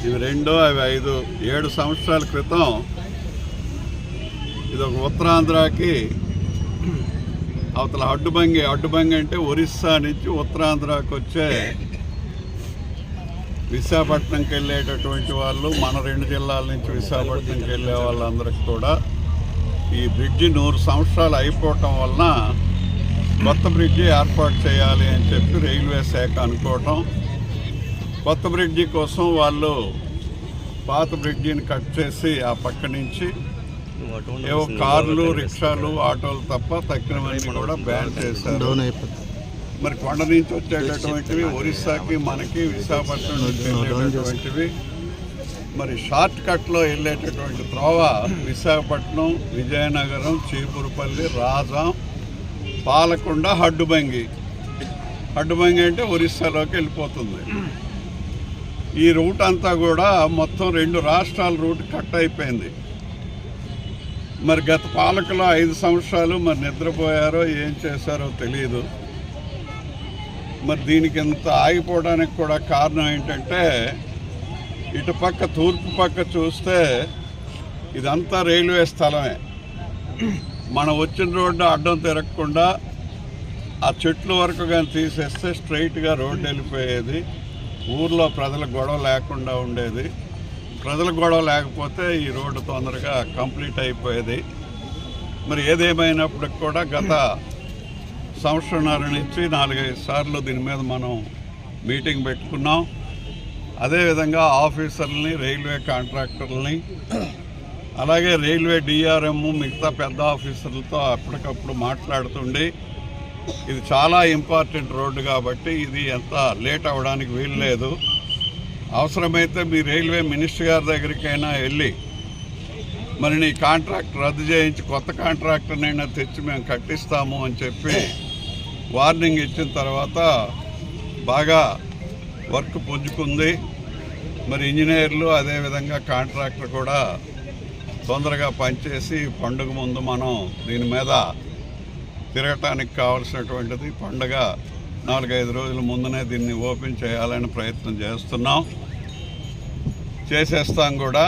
ఇవి రెండు అవి ఐదు ఏడు సంవత్సరాల క్రితం ఇది ఒక ఉత్తరాంధ్రకి అవతల అడ్డుబంగి అడ్డుబంగి అంటే ఒరిస్సా నుంచి ఉత్తరాంధ్రకి వచ్చే విశాఖపట్నంకి వెళ్ళేటటువంటి వాళ్ళు మన రెండు జిల్లాల నుంచి విశాఖపట్నంకి వెళ్ళే వాళ్ళందరికీ కూడా ఈ బ్రిడ్జి నూరు సంవత్సరాలు అయిపోవటం వలన కొత్త బ్రిడ్జి ఏర్పాటు చేయాలి అని చెప్పి రైల్వే శాఖ అనుకోవటం. కొత్త బ్రిడ్జి కోసం వాళ్ళు పాత బ్రిడ్జిని కట్ చేసి ఆ పక్క నుంచి ఏవో కార్లు రిక్షాలు ఆటోలు తప్ప తక్కినవన్నీ కూడా బ్యాన్ చేశారు. మరి కొండ నుంచి వచ్చేటటువంటివి ఒరిస్సాకి మనకి విశాఖపట్నం నుంచి వెళ్ళేటటువంటివి మరి షార్ట్ కట్లో వెళ్ళేటటువంటి త్రోవ విశాఖపట్నం విజయనగరం చీపురుపల్లి రాజాం పాలకొండ హడ్డుబంగి. హడ్డుబంగి అంటే ఒరిస్సాలోకి వెళ్ళిపోతుంది. ఈ రూట్ అంతా కూడా మొత్తం రెండు రాష్ట్రాల రూట్ కట్ అయిపోయింది. మరి గత పాలకులు ఐదు సంవత్సరాలు మరి నిద్రపోయారో ఏం చేశారో తెలియదు మరి దీనికి ఇంత ఆగిపోవడానికి కూడా కారణం ఏంటంటే ఇటు పక్క తూర్పు పక్క చూస్తే ఇదంతా రైల్వే స్థలమే. మనం వచ్చిన రోడ్డు అడ్డం తిరగకుండా ఆ చెట్ల వరకు కానీ తీసేస్తే స్ట్రైట్గా రోడ్డు వెళ్ళిపోయేది. ఊర్లో ప్రజల గొడవ లేకుండా ఉండేది. ప్రజల గొడవ లేకపోతే ఈ రోడ్డు తొందరగా కంప్లీట్ అయిపోయేది. మరి ఏదేమైనప్పటికి కూడా గత సంవత్సరంన్నర నుంచి నాలుగైదు సార్లు దీని మీద మనం మీటింగ్ పెట్టుకున్నాం. అదేవిధంగా ఆఫీసర్లని రైల్వే కాంట్రాక్టర్లని అలాగే రైల్వే డిఆర్ఎం మిగతా పెద్ద ఆఫీసర్లతో అప్పటికప్పుడు మాట్లాడుతుండి ఇది చాలా ఇంపార్టెంట్ రోడ్డు కాబట్టి ఇది ఎంత లేట్ అవ్వడానికి వీలు లేదు. అవసరమైతే మీ రైల్వే మినిస్టర్ గారి దగ్గరికైనా వెళ్ళి మరి నీ కాంట్రాక్ట్ రద్దు చేయించి కొత్త కాంట్రాక్టర్నైనా తెచ్చి మేము కట్టిస్తాము అని చెప్పి వార్నింగ్ ఇచ్చిన తర్వాత బాగా వర్క్ పుంజుకుంది. మరి ఇంజనీర్లు అదేవిధంగా కాంట్రాక్టర్ కూడా తొందరగా పనిచేసి పండుగ ముందు మనం దీని మీద తిరగటానికి కావాల్సినటువంటిది పండగ నాలుగైదు రోజుల ముందునే దీన్ని ఓపెన్ చేయాలని ప్రయత్నం చేస్తున్నాం. చేసేస్తాం కూడా.